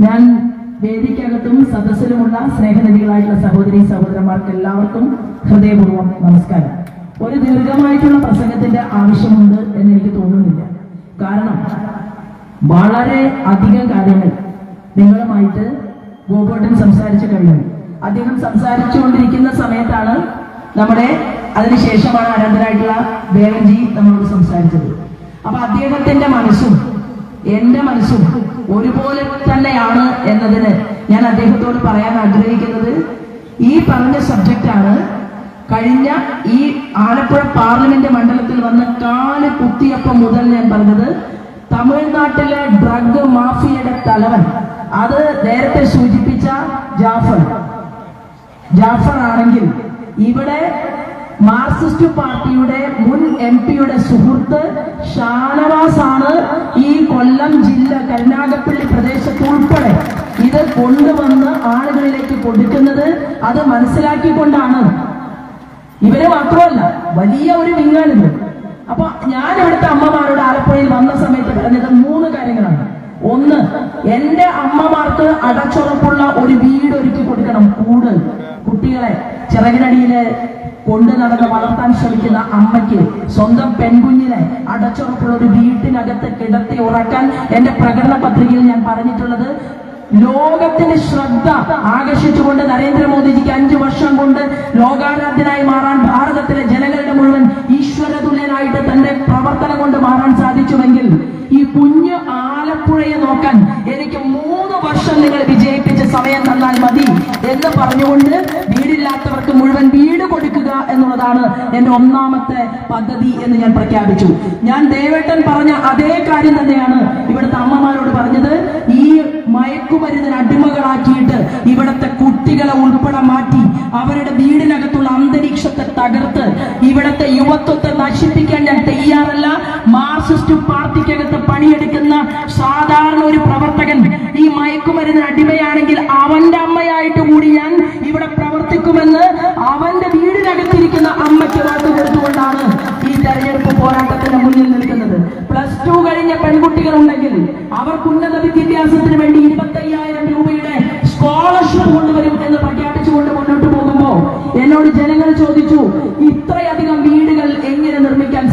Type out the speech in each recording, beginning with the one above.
ഞാൻ വേദിക്കകത്തും സദസ്സിലുമുള്ള സ്നേഹനിധികളായിട്ടുള്ള സഹോദരി സഹോദരന്മാർക്ക് എല്ലാവർക്കും ഹൃദയപൂർവം നമസ്കാരം. ഒരു ദീർഘമായിട്ടുള്ള പ്രസംഗത്തിന്റെ ആവശ്യമുണ്ട് എന്ന് എനിക്ക് തോന്നുന്നില്ല. കാരണം വളരെ അധികം കാര്യങ്ങൾ നിങ്ങളുമായിട്ട് ഗോപോട്ടൻ സംസാരിച്ചു കഴിഞ്ഞു. അദ്ദേഹം സംസാരിച്ചുകൊണ്ടിരിക്കുന്ന സമയത്താണ് നമ്മുടെ അതിനുശേഷമാണ് അനന്തരായിട്ടുള്ള ദേവൻജി നമ്മളോട് സംസാരിച്ചത്. അപ്പൊ അദ്ദേഹത്തിന്റെ മനസ്സും എന്റെ മനസ്സും ഒരുപോലെ തന്നെയാണ് എന്നതിന് ഞാൻ അദ്ദേഹത്തോട് പറയാൻ ആഗ്രഹിക്കുന്നത്. ഈ പറഞ്ഞ സബ്ജക്റ്റാണ് കഴിഞ്ഞ ഈ ആലപ്പുഴ പാർലമെന്റ് മണ്ഡലത്തിൽ വന്ന കാൽ കുത്തിയപ്പം മുതൽ ഞാൻ പറഞ്ഞത് തമിഴ്നാട്ടിലെ ഡ്രഗ് മാഫിയയുടെ തലവൻ. അത് നേരത്തെ സൂചിപ്പിച്ച ജാഫർ. ജാഫർ ആണെങ്കിൽ ഇവിടെ മാർക്സിസ്റ്റ് പാർട്ടിയുടെ മുൻ എം പിയുടെ സുഹൃത്ത് ഷാനവാസ് ആണ് ഈ കൊല്ലം ജില്ല കരുനാഗപ്പള്ളി പ്രദേശത്ത് ഉൾപ്പെടെ ഇത് കൊണ്ടുവന്ന് ആളുകളിലേക്ക് കൊടുക്കുന്നത് അത് മനസ്സിലാക്കിക്കൊണ്ടാണ്. ഇവരെ മാത്രമല്ല വലിയ ഒരു വിങ്ങാനുണ്ട് അപ്പൊ ഞാൻ ഇവിടുത്തെ അമ്മമാരോട് ആലപ്പുഴയിൽ വന്ന സമയത്ത് പറഞ്ഞത് മൂന്ന് കാര്യങ്ങളാണ്. ഒന്ന് എന്റെ അമ്മമാർക്ക് അടച്ചുറപ്പുള്ള ഒരു വീട് ഒരുക്കി കൊടുക്കണം കൂട്. കുട്ടികളെ ചിറകിനടിയിൽ കൊണ്ടു നടന്ന് വളർത്താൻ ശ്രമിക്കുന്ന അമ്മയ്ക്ക് സ്വന്തം പെൺകുഞ്ഞിനെ അടച്ചുറപ്പുള്ള ഒരു വീട്ടിനകത്ത് കിടത്തി ഉറക്കാൻ എന്റെ പ്രകടന പത്രികയിൽ ഞാൻ പറഞ്ഞിട്ടുള്ളത്. ലോകത്തിന്റെ ശ്രദ്ധ ആകർഷിച്ചുകൊണ്ട് നരേന്ദ്രമോദിജിക്ക് അഞ്ചു വർഷം കൊണ്ട് ലോകാരാധ്യനായി മാറാൻ ഭാരതത്തിലെ ജനങ്ങളുടെ മുഴുവൻ ഈശ്വരതുല്യനായിട്ട് തന്റെ പ്രവർത്തനം കൊണ്ട് മാറാൻ സാധിച്ചുവെങ്കിൽ ഈ കുഞ്ഞ് ആലപ്പുഴയെ നോക്കാൻ എനിക്ക് മൂന്ന് വർഷം നിങ്ങൾ വിജയിപ്പിച്ച സമയം തന്നാൽ മതി എന്ന് പറഞ്ഞുകൊണ്ട് വീടില്ലാത്തവർക്ക് മുഴുവൻ വീട് എന്നുള്ളതാണ് എന്റെ ഒന്നാമത്തെ പദ്ധതി എന്ന് ഞാൻ പ്രഖ്യാപിച്ചു. ഞാൻ ദേവേട്ടൻ പറഞ്ഞ അതേ കാര്യം തന്നെയാണ് ഇവിടുത്തെ അമ്മമാരോട് പറഞ്ഞത്. ഈ മയക്കുമരുന്നിന് അടിമകളാക്കിയിട്ട് ഇവിടുത്തെ കുട്ടികളെ ഉൾപ്പെടെ മാറ്റി അവരുടെ വീടിനകത്തുള്ള അന്തരീക്ഷത്തെ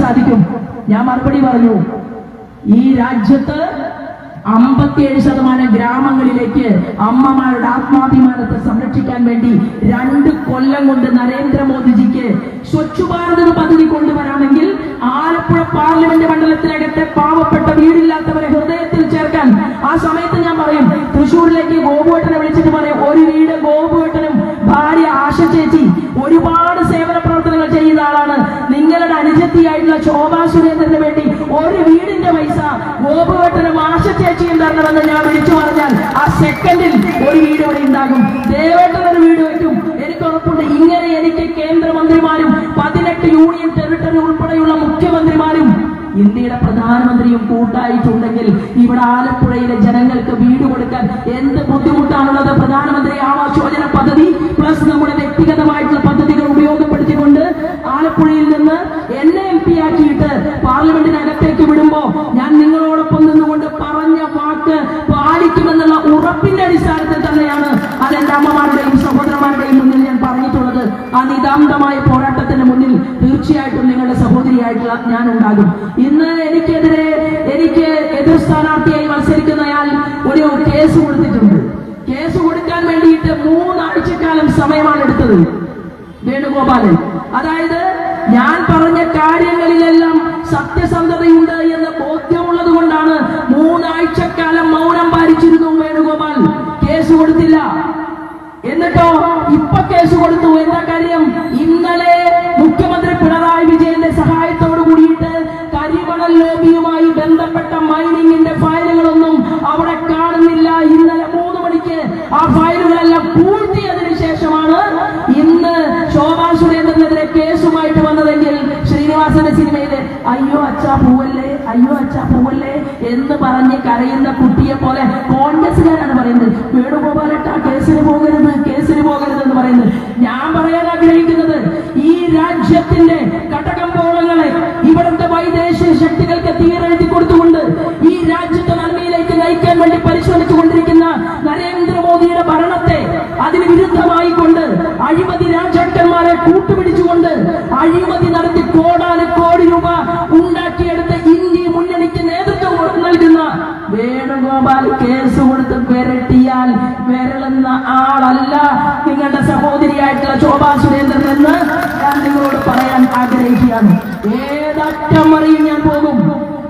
സാധിക്കും. ഞാൻ മറുപടി പറഞ്ഞു. ഈ രാജ്യത്ത് അമ്പത്തിയേഴ് ശതമാനം ഗ്രാമങ്ങളിലേക്ക് അമ്മമാരുടെ ആത്മാഭിമാനത്തെ സംരക്ഷിക്കാൻ വേണ്ടി രണ്ട് കൊല്ലം കൊണ്ട് നരേന്ദ്രമോദിജിക്ക് സ്വച്ഛ് ഭാരത് പദ്ധതി കൊണ്ടുവരാമെങ്കിൽ ആലപ്പുഴ പാർലമെന്റ് മണ്ഡലത്തിനകത്തെ പാവപ്പെട്ട വീടില്ലാത്തവരെ ഹൃദയത്തിൽ ചേർക്കാൻ ആ സമയത്ത് ഞാൻ പറയും. തൃശ്ശൂരിലേക്ക് ഗോപുവേട്ടനെ വിളിച്ചിട്ട് പറയും. ഒരു വീട് ഗോപുവേട്ടനും ഭാര്യ ആശ ചേച്ചി ഒരുപാട് സേവന ചെയ്യുന്ന ആളാണ്. നിങ്ങളുടെ അനുജത്തിയായിട്ടുള്ള ശോഭാ സുരേന്ദ്രന് വേണ്ടി ഒരു വീടിന്റെ പൈസ ഗോപുവേട്ടനും ആശ തരണമെന്ന് ഞാൻ വിളിച്ചു പറഞ്ഞാൽ ആ സെക്കൻഡിൽ ഒരു വീട് ഇവിടെ ഉണ്ടാകും. ദേവേട്ടൻ ഒരു വീട് വയ്ക്കും എനിക്ക് ഉറപ്പുണ്ട് ഇങ്ങനെ എനിക്ക് കേന്ദ്രമന്ത്രിമാരും പതിനെട്ട് യൂണിയൻ ടെറിട്ടറി ഉൾപ്പെടെയുള്ള മുഖ്യമന്ത്രിമാരും ഇന്ത്യയുടെ പ്രധാനമന്ത്രിയും കൂട്ടായിട്ടുണ്ടെങ്കിൽ ഇവിടെ ആലപ്പുഴയിലെ ജനങ്ങൾക്ക് വീട് കൊടുക്കാൻ എന്ത് ബുദ്ധിമുട്ടാണുള്ളത്? പ്രധാനമന്ത്രി ആവാസ് അതായത് സഹോദരിയായിട്ടുള്ള ശോഭാ സുരേന്ദ്രൻ എന്ന് ഞാൻ നിങ്ങളോട് പറയാൻ ആഗ്രഹിക്കുകയാണ്. ഏതറ്റം വരെയും ഞാൻ പോകും.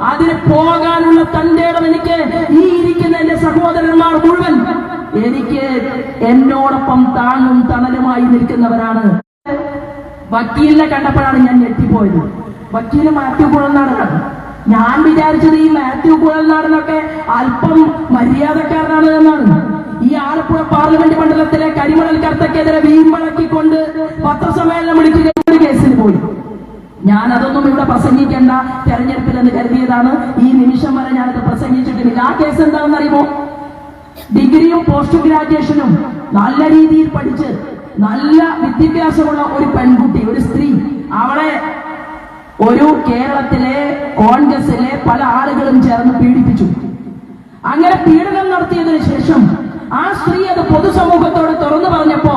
അതിന് പോകാനുള്ള തന്റെ ഇടം എനിക്ക് ഈ ഇരിക്കുന്ന എന്റെ സഹോദരന്മാർ മുഴുവൻ എനിക്ക് എന്നോടൊപ്പം താങ്ങും തണലുമായി നിൽക്കുന്നവരാണ്. വക്കീലിനെ കണ്ടപ്പോഴാണ് ഞാൻ ഞെട്ടിപ്പോയത്. വക്കീൽ മാത്യു കുഴൽനാടനാണ്. ഞാൻ വിചാരിച്ചത് ഈ മാത്യു കുഴൽനാടനൊക്കെ അല്പം മര്യാദക്കാരനാണ് എന്നാണ്. ഈ ആലപ്പുഴ പാർലമെന്റ് മണ്ഡലത്തിലെ കരിമണൽ കർത്തക്കെതിരെ വീമ്പളക്കിക്കൊണ്ട് പത്രസമ്മേളനം വിളിക്കുകയും ഒരു കേസിൽ പോയി ഞാൻ അതൊന്നും ഇവിടെ പ്രസംഗിക്കേണ്ട തെരഞ്ഞെടുപ്പിൽ എന്ന് കരുതിയതാണ്. ഈ നിമിഷം വരെ ഞാനത് പ്രസംഗിച്ചിട്ടില്ല. ആ കേസ് എന്താണെന്ന് അറിയുമോ ഡിഗ്രിയും പോസ്റ്റ് ഗ്രാജുവേഷനും നല്ല രീതിയിൽ പഠിച്ച് നല്ല വിദ്യാഭ്യാസമുള്ള ഒരു പെൺകുട്ടി ഒരു സ്ത്രീ അവളെ ഒരു കേരളത്തിലെ കോൺഗ്രസിലെ പല ആളുകളും ചേർന്ന് പീഡിപ്പിച്ചു. അങ്ങനെ പീഡനം നടത്തിയതിനു ശേഷം ആ സ്ത്രീ അത് പൊതുസമൂഹത്തോട് തുറന്നു പറഞ്ഞപ്പോ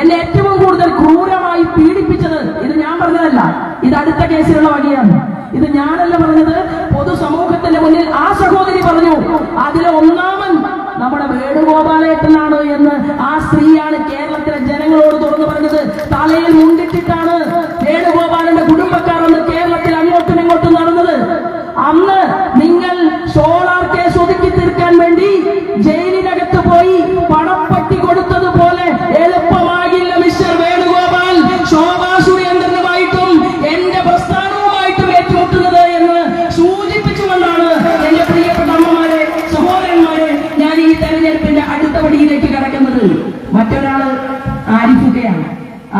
എന്നെ ഏറ്റവും കൂടുതൽ ക്രൂരമായി പീഡിപ്പിച്ചത് ഇത് ഞാൻ പറഞ്ഞതല്ല. ഇത് അടുത്ത കേസിലുള്ള വഴിയാണ് ഇത് ഞാനല്ല പറഞ്ഞത്. പൊതുസമൂഹത്തിന്റെ മുന്നിൽ ആ സഹോദരി പറഞ്ഞു അതിലെ ഒന്നാമൻ നമ്മുടെ വേണുഗോപാലേട്ടനാണ് എന്ന് ആ സ്ത്രീയാണ് കേരളത്തിലെ ജനങ്ങളോട് തുറന്നു പറഞ്ഞത്. തലയിൽ മുണ്ടിട്ടിട്ടാണ്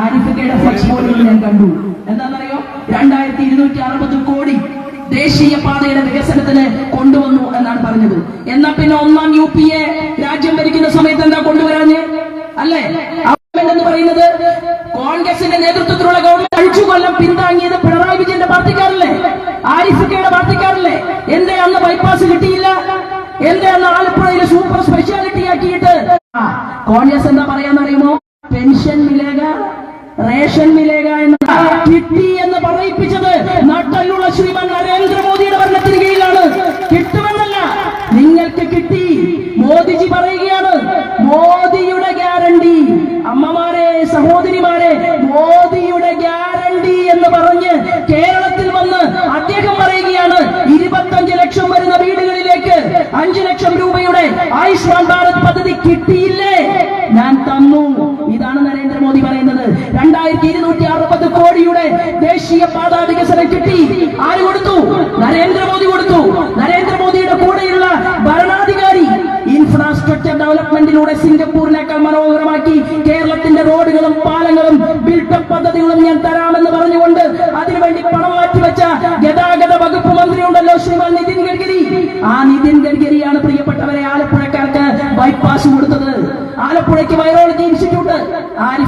ആരിഫുക്കയുടെ ഫ്ലക്സ് ബോർഡുകൾ ഞാൻ കണ്ടു. എന്താണെന്നറിയോ? രണ്ടായിരത്തി ഇരുന്നൂറ്റി അറുപത് കോടി ദേശീയ പാതയുടെ വികസനത്തിന് കൊണ്ടുവന്നു എന്നാണ് പറഞ്ഞത്. എന്നാ പിന്നെ ഒന്നാം യു പി എ രാജ്യം ഭരിക്കുന്ന സമയത്ത് എന്താ കൊണ്ടുവരാഞ്ഞ്? അല്ലേ? ഗവൺമെന്റ് എന്ന് പറയുന്നത് കോൺഗ്രസിന്റെ നേതൃത്വത്തിലുള്ള ഗവൺമെന്റ് അഞ്ചു കൊല്ലം പിന്താങ്ങിയത് പിണറായി വിജയന്റെ പാർട്ടിക്കാരല്ലേ? ആരിഫിക്കയുടെ പാർട്ടിക്കാരല്ലേ? എന്തേ അന്ന് ബൈപ്പാസ് കിട്ടിയില്ല? എന്തേ അന്ന് ആലപ്പുഴയിലെ സൂപ്പർ സ്പെഷ്യാലിറ്റി ആക്കിയിട്ട്? കോൺഗ്രസ് എന്താ പറയാന്ന് പറയാന്നറിയുമോ? പെൻഷൻ റേഷൻ മിലേക എന്ന് കിട്ടി എന്ന് പറയിപ്പിച്ചത് നാട്ടിലുള്ള ശ്രീമാൻ നരേന്ദ്രമോദിയുടെ ഭരണത്തിന് കീഴിലാണ് കിട്ടുമെന്നല്ല നിങ്ങൾക്ക് കിട്ടി. മോദിജി പറയുകയാണ് മോദിയുടെ ഗ്യാരണ്ടി അമ്മമാരെ സഹോദരിമാരെ മോദിയുടെ ഗ്യാരണ്ടി എന്ന് പറഞ്ഞ് കേരളത്തിൽ വന്ന് അദ്ദേഹം പറയുകയാണ് ഇരുപത്തഞ്ച് ലക്ഷം വരുന്ന വീടുകളിലേക്ക് അഞ്ചു ലക്ഷം രൂപയുടെ ആയുഷ്മാൻ ഭാരത് പദ്ധതി കിട്ടിയില്ലേ?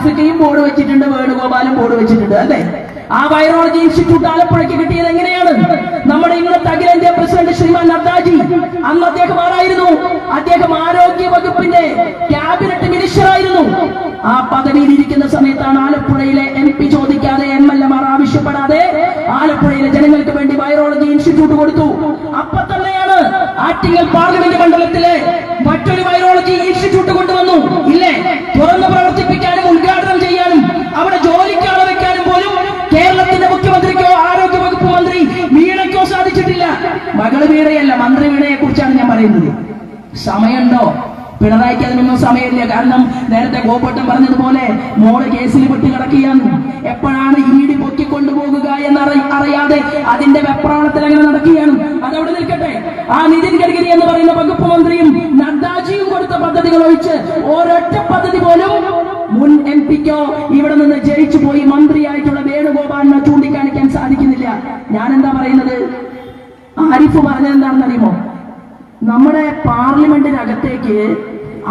ആരിഫിക്കയും ബോർഡ് വെച്ചിട്ടുണ്ട് വേണുഗോപാലും ബോർഡ് വെച്ചിട്ടുണ്ട് അല്ലേ? ആ വൈറോളജി ഇൻസ്റ്റിറ്റ്യൂട്ട് ആലപ്പുഴയ്ക്ക് കിട്ടിയത് എങ്ങനെയാണ്? നമ്മുടെ ഇന്നത്തെ അഖിലേന്ത്യാ പ്രസിഡന്റ് ശ്രീമാൻ നദ്ദാജി. അന്ന് അദ്ദേഹം ആരായിരുന്നു? അദ്ദേഹം ആരോഗ്യ വകുപ്പിന്റെ ക്യാബിനറ്റ് മിനിസ്റ്റർ ആയിരുന്നു. ആ പദവിയിൽ ഇരിക്കുന്ന സമയത്താണ് ആലപ്പുഴയിലെ എം പി ചോദിക്കാതെ എം എൽ എമാർ ആവശ്യപ്പെടാതെ ആലപ്പുഴയിലെ ജനങ്ങൾക്ക് വേണ്ടി വൈറോളജി ഇൻസ്റ്റിറ്റ്യൂട്ട് കൊടുത്തു. അപ്പൊ തന്നെയാണ് ആറ്റിങ്ങൽ പാർലമെന്റ് മണ്ഡലത്തിലെ മറ്റൊരു വൈറോളജി ഇൻസ്റ്റിറ്റ്യൂട്ട് കൊണ്ടുവന്നു. ഇല്ലേ? മകൾ വീടയല്ല മന്ത്രി വീടയെ കുറിച്ചാണ് ഞാൻ പറയുന്നത്. സമയമുണ്ടോ? പിണറായിക്ക് അതിനൊന്നും സമയമില്ല. കാരണം നേരത്തെ ഗോപട്ടം പറഞ്ഞതുപോലെ മോൾ കേസിൽ പെട്ട് കിടക്കുകയാണ്. എപ്പോഴാണ് ഈടി പൊക്കിക്കൊണ്ടുപോകുക എന്ന് അറിയാതെ അതിന്റെ വെപ്രാളത്തിൽ അങ്ങനെ നടക്കുകയാണ്. അതവിടെ നിൽക്കട്ടെ. ആ നിതിൻ ഗഡ്കരി എന്ന് പറയുന്ന വകുപ്പ് മന്ത്രിയും നദ്ദാജിയും കൊടുത്ത പദ്ധതികൾ ഒഴിച്ച് ഒരൊറ്റ പദ്ധതി പോലും മുൻ എം പിക്കോ ഇവിടെ നിന്ന് ജയിച്ചു പോയി മന്ത്രിയായിട്ടുള്ള വേണുഗോപാലിനെ ചൂണ്ടിക്കാണിക്കാൻ സാധിക്കുന്നില്ല. ഞാൻ എന്താ പറയുന്നത്? ആരിഫ് പറഞ്ഞത് എന്താണെന്ന് അറിയുമോ നമ്മുടെ പാർലമെന്റിനകത്തേക്ക്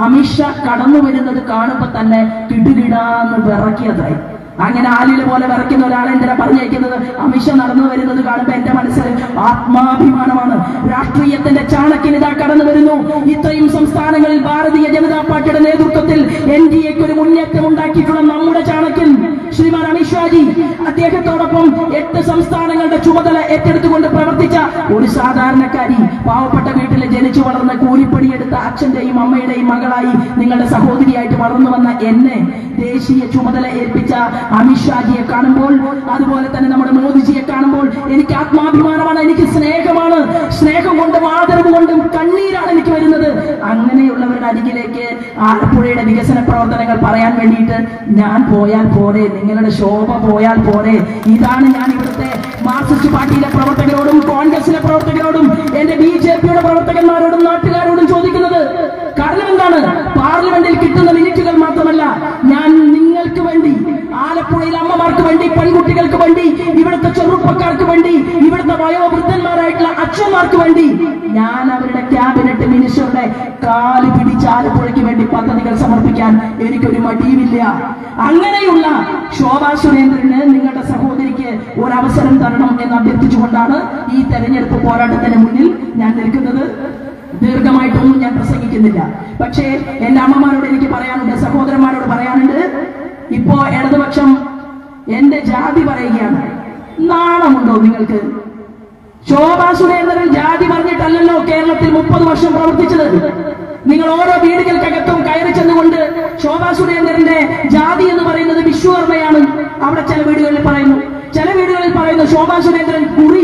അമിത്ഷാ കടന്നു വരുന്നത് കാണുമ്പോ തന്നെ കിടുകിടാന്ന് വിറക്കിയതായി. അങ്ങനെ ആലിൽ പോലെ വിറയ്ക്കുന്ന ഒരാളെ എന്തിനാ പറഞ്ഞേക്കുന്നത് അമിത്ഷാ നടന്നു വരുന്നത് കാണുമ്പോ എന്റെ മനസ്സിൽ ആത്മാഭിമാനമാണ്. രാഷ്ട്രീയത്തിന്റെ ചാണക്കിന് ഇതാ കടന്നു വരുന്നു. ഇത്രയും സംസ്ഥാനങ്ങളിൽ ഭാരതീയ ജനതാ പാർട്ടിയുടെ നേതൃത്വത്തിൽ എൻ ഡി എക്ക് ഒരു മുന്നേറ്റം ഉണ്ടാക്കിയിട്ടുള്ള നമ്മുടെ ചാണക്യൻ. ശ്രീമാൻ അമിത്ഷാജി അദ്ദേഹത്തോടൊപ്പം എട്ട് സംസ്ഥാനങ്ങളുടെ ചുമതല ഏറ്റെടുത്തുകൊണ്ട് പ്രവർത്തിച്ച ഒരു സാധാരണക്കാരി പാവപ്പെട്ട വീട്ടിൽ ജനിച്ചു വളർന്ന കൂലിപ്പണിയെടുത്ത അച്ഛന്റെയും അമ്മയുടെയും മകളായി നിങ്ങളുടെ സഹോദരിയായിട്ട് വളർന്നു വന്ന എന്നെ ദേശീയ ചുമതല ഏൽപ്പിച്ച അമിത്ഷാജിയെ കാണുമ്പോൾ അതുപോലെ തന്നെ നമ്മുടെ മോദിജിയെ കാണുമ്പോൾ എനിക്ക് ആത്മാഭിമാനമാണ് എനിക്ക് സ്നേഹമാണ്. സ്നേഹം കൊണ്ടും ആദരവ് കൊണ്ടും കണ്ണീരാണ് എനിക്ക് വരുന്നത്. അങ്ങനെയുള്ളവരുടെ അരികിലേക്ക് ആലപ്പുഴയുടെ വികസന പ്രവർത്തനങ്ങൾ പറയാൻ വേണ്ടിയിട്ട് ഞാൻ പോയാൽ പോരെ നിങ്ങളുടെ ശോഭ പോയാൽ പോരെ. ഇതാണ് ഞാൻ ഇവിടുത്തെ മാർക്സിസ്റ്റ് പാർട്ടിയിലെ പ്രവർത്തകരോടും കോൺഗ്രസിലെ പ്രവർത്തകരോടും എന്റെ ബി ജെ പിയുടെ പ്രവർത്തകന്മാരോടും നാട്ടുകാരോടും ചോദിക്കുന്നത് കാരണം എന്താണ് പാർലമെന്റിൽ കിട്ടുന്ന മിനിറ്റുകൾ മാത്രമല്ല ഞാൻ നിങ്ങൾക്ക് വേണ്ടി ആലപ്പുഴയിലെ അമ്മമാർക്ക് വേണ്ടി പെൺകുട്ടികൾക്ക് വേണ്ടി ഇവിടുത്തെ ചെറുപ്പക്കാർക്ക് വേണ്ടി ഇവിടുത്തെ വയോവൃദ്ധന്മാരായിട്ടുള്ള അച്ഛന്മാർക്ക് വേണ്ടി ഞാൻ അവരുടെ ക്യാബിനറ്റ് മിനിസ്റ്ററുടെ കാൽ പിടിച്ച് ആലപ്പുഴയ്ക്ക് വേണ്ടി പദ്ധതികൾ സമർപ്പിക്കാൻ എനിക്കൊരു മടിയുമില്ല. അങ്ങനെയുള്ള ശോഭാ സുരേന്ദ്രന് നിങ്ങളുടെ സഹോദരിക്ക് ഒരു അവസരം തരണം എന്ന് അഭ്യർത്ഥിച്ചുകൊണ്ടാണ് ഈ തെരഞ്ഞെടുപ്പ് പോരാട്ടത്തിന് മുന്നിൽ ഞാൻ നിൽക്കുന്നത്. ദീർഘമായിട്ടൊന്നും ഞാൻ പ്രസംഗിക്കുന്നില്ല. പക്ഷേ എന്റെ അമ്മമാരോട് എനിക്ക് പറയാനുണ്ട് സഹോദരന്മാരോട് പറയാനുണ്ട് ഇപ്പോ ഇടതുപക്ഷം എന്റെ ജാതി പറയുകയാണ്. നാണമുണ്ടോ നിങ്ങൾക്ക്? ശോഭാ സുരേന്ദ്രൻ ജാതി പറഞ്ഞിട്ടല്ലല്ലോ കേരളത്തിൽ മുപ്പത് വർഷം പ്രവർത്തിച്ചത്. നിങ്ങൾ ഓരോ വീടുകൾക്കകത്തും കയറി ചെന്നുകൊണ്ട് ശോഭാ സുരേന്ദ്രന്റെ ജാതി എന്ന് പറയുന്നത് വിശ്വകർമ്മയാണ്. അവിടെ ചില വീടുകളിൽ പറയുന്നു. ചില വീടുകളിൽ പറയുന്നു ശോഭാ സുരേന്ദ്രൻ കുറി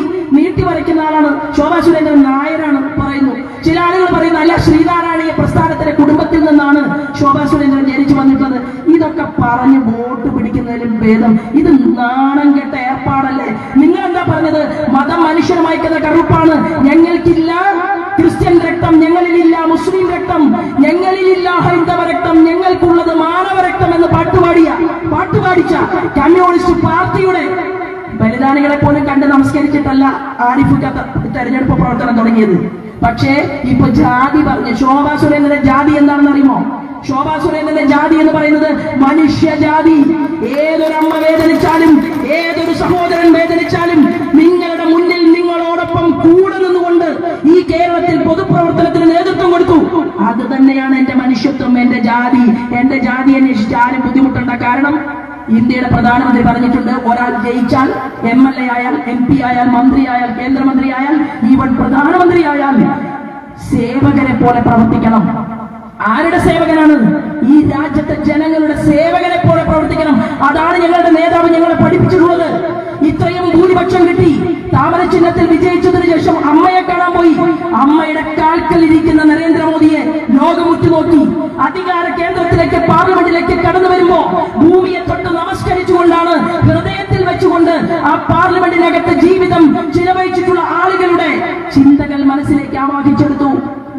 നീട്ടി വരയ്ക്കുന്ന ആളാണ്. ശോഭാ സുരേന്ദ്രൻ നായരാണ് പറയുന്നു. ചില ആളുകൾ പറയുന്നു അല്ല ശ്രീനാരായണീയ പ്രസ്ഥാനത്തിന്റെ കുടുംബത്തിൽ നിന്നാണ് ശോഭാ സുരേന്ദ്രൻ ജനിച്ചു വന്നിട്ടുള്ളത്. ഇതൊക്കെ പറഞ്ഞ് വോട്ട് പിടിക്കുന്നതിലും ഭേദം. ഇത് നാണം കെട്ട ഏർപ്പാടല്ലേ? നിങ്ങൾ എന്താ പറഞ്ഞത്? മതം മനുഷ്യനുമായിക്കുന്ന കറുപ്പാണ്. ഞങ്ങൾക്കില്ല ക്രിസ്ത്യൻ രക്തം ഞങ്ങളിലില്ല മുസ്ലിം രക്തം ഞങ്ങളിലില്ല ഹൈന്ദവ രക്തം ഞങ്ങൾക്കുള്ളത് മാനവ രക്തം എന്ന് പാട്ടുപാടിയ പാട്ടുപാടിച്ച കമ്മ്യൂണിസ്റ്റ് പാർട്ടിയുടെ ബലിദാനികളെ പോലും കണ്ട് നമസ്കരിച്ചിട്ടല്ല ആരിഫ് തെരഞ്ഞെടുപ്പ് പ്രവർത്തനം തുടങ്ങിയത്. പക്ഷേ ഇപ്പൊ ജാതി പറഞ്ഞു. ശോഭാ സുരേന്ദ്രന്റെ ജാതി എന്താണെന്ന് അറിയുമോ ശോഭാ സുരേന്ദ്രന്റെ ജാതി എന്ന് പറയുന്നത് മനുഷ്യ മനുഷ്യജാതി. ഏതൊരമ്മ വേദനിച്ചാലും ഏതൊരു സഹോദരൻ വേദനിച്ചാലും നിങ്ങളുടെ മുന്നിൽ നിങ്ങളോടൊപ്പം കൂടെ നിന്നുകൊണ്ട് ഈ കേരളത്തിൽ പൊതുപ്രവർത്തനത്തിന് നേതൃത്വം കൊടുത്തു. അത് തന്നെയാണ് എന്റെ മനുഷ്യത്വം എന്റെ ജാതി. എന്റെ ജാതി അന്വേഷിച്ച് ആരും ബുദ്ധിമുട്ടേണ്ട കാരണം ഇന്ത്യയുടെ പ്രധാനമന്ത്രി പറഞ്ഞിട്ടുണ്ട് ഒരാൾ ജയിച്ചാൽ എം എൽ എ ആയാൽ എം പി ആയാൽ മന്ത്രി ആയാൽ കേന്ദ്രമന്ത്രി ആയാൽ ഈവൻ പ്രധാനമന്ത്രി ആയാൽ സേവകരെ പോലെ പ്രവർത്തിക്കണം. ആരുടെ സേവകനാണ്? ഈ രാജ്യത്തെ ജനങ്ങളുടെ സേവകനെ പോലെ പ്രവർത്തിക്കണം. അതാണ് ഞങ്ങളുടെ നേതാവ് ഞങ്ങളെ പഠിപ്പിച്ചിട്ടുള്ളത്. ഇത്രയും ഭൂരിപക്ഷം കിട്ടി. താമര ചിഹ്നത്തിൽ വിജയിച്ചതിനു ശേഷം അമ്മയെ കാണാൻ പോയി. അമ്മയുടെ കാൽക്കൽ കാൽക്കലിരിക്കുന്ന നരേന്ദ്രമോദിയെ ലോകമുറ്റി നോക്കി അധികാര കേന്ദ്രത്തിലേക്ക് പാർലമെന്റിലേക്ക് കടന്നു വരുമ്പോ ഭൂമിയെ തൊട്ട് നമസ്കരിച്ചുകൊണ്ടാണ് ഹൃദയത്തിൽ വെച്ചുകൊണ്ട് ആ പാർലമെന്റിനകത്ത് ജീവിതം ചിലവഴിച്ചിട്ടുള്ള ആളുകളുടെ ചിന്തകൾ മനസ്സിലേക്ക് ആവാഹിച്ചെടുത്തു.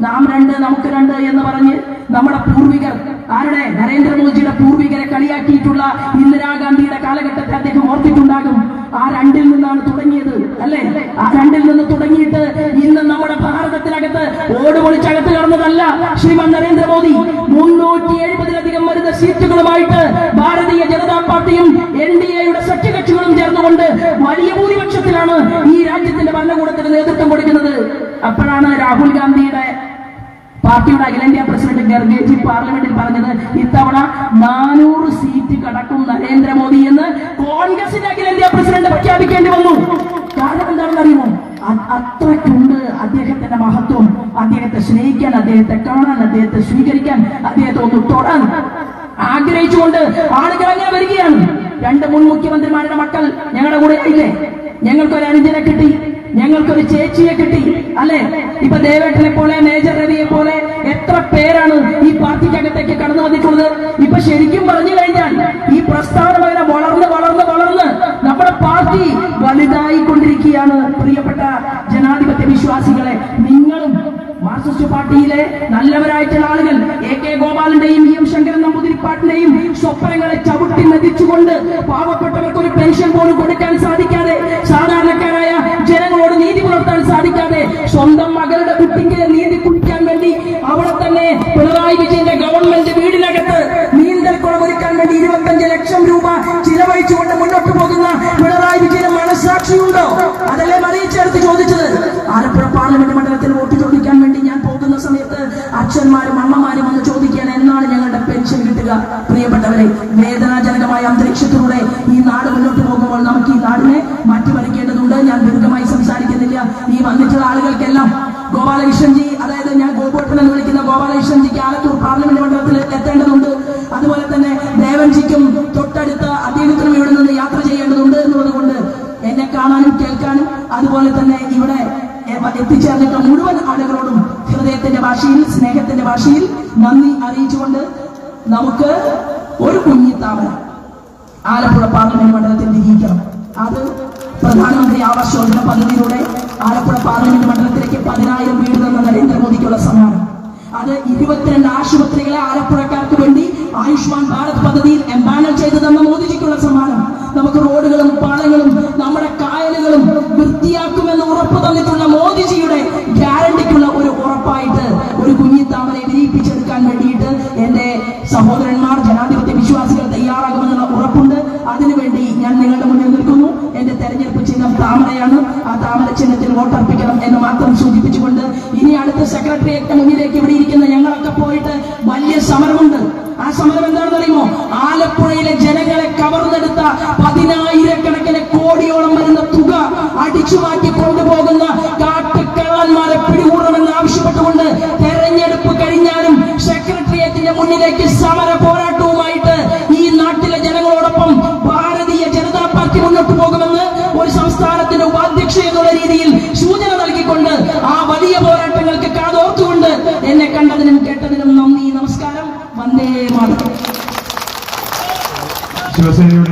നാം രണ്ട് നമുക്ക് രണ്ട് എന്ന് പറഞ്ഞ് നമ്മുടെ പൂർവികർ ആരുടെ? നരേന്ദ്രമോദിയുടെ പൂർവികരെ കളിയാക്കിയിട്ടുള്ള ഇന്ദിരാഗാന്ധിയുടെ കാലഘട്ടത്തെ അദ്ദേഹം ഓർത്തിട്ടുണ്ടാകും. ആ രണ്ടിൽ നിന്നാണ് തുടങ്ങിയത്. അല്ലേ? ആ രണ്ടിൽ നിന്ന് തുടങ്ങിയിട്ട് ഇന്ന് നമ്മുടെ ഭാരതത്തിനകത്ത് ഓട് പൊളിച്ചകത്ത് കടന്നതല്ല ശ്രീമാൻ നരേന്ദ്രമോദി. മുന്നൂറ്റി എഴുപതിലധികം വരുന്ന സീറ്റുകളുമായിട്ട് ഭാരതീയ ജനതാ പാർട്ടിയും എൻ ഡി എയുടെ സഖ്യകക്ഷികളും ചേർന്നുകൊണ്ട് വലിയ ഭൂരിപക്ഷത്തിലാണ് ഈ രാജ്യത്തിന്റെ ഭരണകൂടത്തിന് നേതൃത്വം കൊടുക്കുന്നത്. അപ്പോഴാണ് രാഹുൽ ഗാന്ധിയുടെ പാർട്ടിയുടെ അഖിലേന്ത്യാ പ്രസിഡന്റ് ഗർഗേജി പാർലമെന്റിൽ പറഞ്ഞത് ഇത്തവണ നാനൂറ് സീറ്റ് കടക്കും നരേന്ദ്രമോദി എന്ന് കോൺഗ്രസിന്റെ അഖിലേന്ത്യാ പ്രസിഡന്റ് പ്രഖ്യാപിക്കേണ്ടി വന്നു. കാരണം എന്താണെന്ന് അറിയുമോ? അത്രക്കുണ്ട് അദ്ദേഹത്തിന്റെ മഹത്വം. അദ്ദേഹത്തെ സ്നേഹിക്കാൻ അദ്ദേഹത്തെ കാണാൻ അദ്ദേഹത്തെ സ്വീകരിക്കാൻ അദ്ദേഹത്തെ ഒന്ന് തൊടാൻ ആഗ്രഹിച്ചുകൊണ്ട് ആളുകൾ അങ്ങനെ വരികയാണ്. രണ്ട് മുൻ മുഖ്യമന്ത്രിമാരുടെ മക്കൾ ഞങ്ങളുടെ കൂടെ ഇല്ലേ? ഞങ്ങൾക്കൊരു അനുജനെ കിട്ടി ഞങ്ങൾക്കൊരു ചേച്ചിയെ കിട്ടി അല്ലെ? ഇപ്പൊ ദേവേട്ടനെ പോലെ മേജർ രവിയെ പോലെ എത്ര പേരാണ് ഈ പാർട്ടിക്കകത്തേക്ക് കടന്നു വന്നിട്ടുള്ളത്? ഇപ്പൊ ശരിക്കും പറഞ്ഞു വലുതായിക്കൊണ്ടിരിക്കുകയാണ് പ്രിയപ്പെട്ട ജനാധിപത്യ വിശ്വാസികളെ. നിങ്ങളും മാർക്സിസ്റ്റ് പാർട്ടിയിലെ നല്ലവരായിട്ടുള്ള ആളുകൾ എ കെ ഗോപാലിന്റെയും ഇ എം ശങ്കരൻ നമ്പൂതിരിപ്പാട്ടിന്റെയും സ്വപ്നങ്ങളെ ചവിട്ടി നദിച്ചുകൊണ്ട് പാവപ്പെട്ടവർക്ക് ഒരു പെൻഷൻ പോലും കൊടുക്കാൻ സാധിക്കാതെ സാധാരണക്കാരായ ജനങ്ങളോട് നീതി പുലർത്താൻ സാധിക്കാതെ സ്വന്തം മകളുടെ കുട്ടിക്ക് നീതി കുടിക്കാൻ വേണ്ടി അവിടെ തന്നെ പിണറായി വിജയന്റെ ഗവൺമെന്റ് വീടിനകത്ത് നീന്തൽ കുളമൊരുക്കാൻ വേണ്ടി ഇരുപത്തഞ്ച് ലക്ഷം രൂപ ചിലവഴിച്ചുകൊണ്ട് മുന്നോട്ട് പോകുന്ന പിണറായി വിജയന് സാക്ഷിയുണ്ടോ അതല്ലേ മറിയിച്ചെടുത്ത് ചോദിച്ചത്? ആലപ്പുഴ പാർലമെന്റ് മണ്ഡലത്തിൽ വോട്ട് ചോദിക്കാൻ വേണ്ടി ഞാൻ പോകുന്ന സമയത്ത് അച്ഛന്മാരും അമ്മമാരും വന്ന് ചോദിക്കാൻ എന്നാണ് ഞങ്ങളുടെ പെൻഷൻ കിട്ടുക? പ്രിയപ്പെട്ടവരെ വേദനാജനകമായ അന്തരീക്ഷത്തിലൂടെ ഈ നാട് മുന്നോട്ട് പോകുമ്പോൾ നമുക്ക് ഈ നാടിനെ മാറ്റിമറിക്കേണ്ടതുണ്ട് ഞാൻ ദീർഘമായി സംസാരിക്കുന്നില്ല. ഈ വന്നിട്ടുള്ള ആളുകൾക്കെല്ലാം ഗോപാലകൃഷ്ണൻജി അതായത് ഞാൻ ഗോപോട്ടൻ എന്ന് വിളിക്കുന്ന ഗോപാലകൃഷ്ണൻജിക്ക് ആലത്തൂർ പാർലമെന്റ് മണ്ഡലത്തിൽ ഭാഷയിൽ നന്ദി അറിയിച്ചുകൊണ്ട് നമുക്ക് ഒരു കുഞ്ഞി താമര ആലപ്പുഴ പാർലമെന്റ് മണ്ഡലത്തിൽ വിജയിക്കണം അത് പ്രധാനമന്ത്രി ആവാസ് യോജന പദ്ധതിയിലൂടെ ആലപ്പുഴ പാർലമെന്റ് മണ്ഡലത്തിലേക്ക് പതിനായിരം വീട് തന്ന നരേന്ദ്രമോദിക്കുള്ള സമ്മാനം. അത് ഇരുപത്തിരണ്ട് ആശുപത്രികളെ ആലപ്പുഴക്കാർക്ക് വേണ്ടി ആയുഷ്മാൻ ഭാരത് പദ്ധതിയിൽ എംപാനൽ ചെയ്തു തന്ന മോദിജിക്കുള്ള സമ്മാനം. നമുക്ക് റോഡുകളും പാലങ്ങളും ചിഹ്നത്തിൽ വോട്ടർപ്പിക്കണം എന്ന് മാത്രം സൂചിപ്പിച്ചുകൊണ്ട് ഇനി അടുത്ത സെക്രട്ടേറിയറ്റിന് മുന്നിലേക്ക് ഇവിടെ ഇരിക്കുന്ന ഞങ്ങളൊക്കെ പോയിട്ട് വലിയ സമരമുണ്ട്. ആ സമരം എന്താണെന്ന് അറിയുമോ? ആലപ്പുഴയിലെ ജനങ്ങളെ കവർന്നെടുത്ത പതിനായിരക്കണക്കിന് കോടിയോളം വരുന്ന തുക അടിച്ചു മാറ്റി ശിവസേനയുടെ ജില്ലാ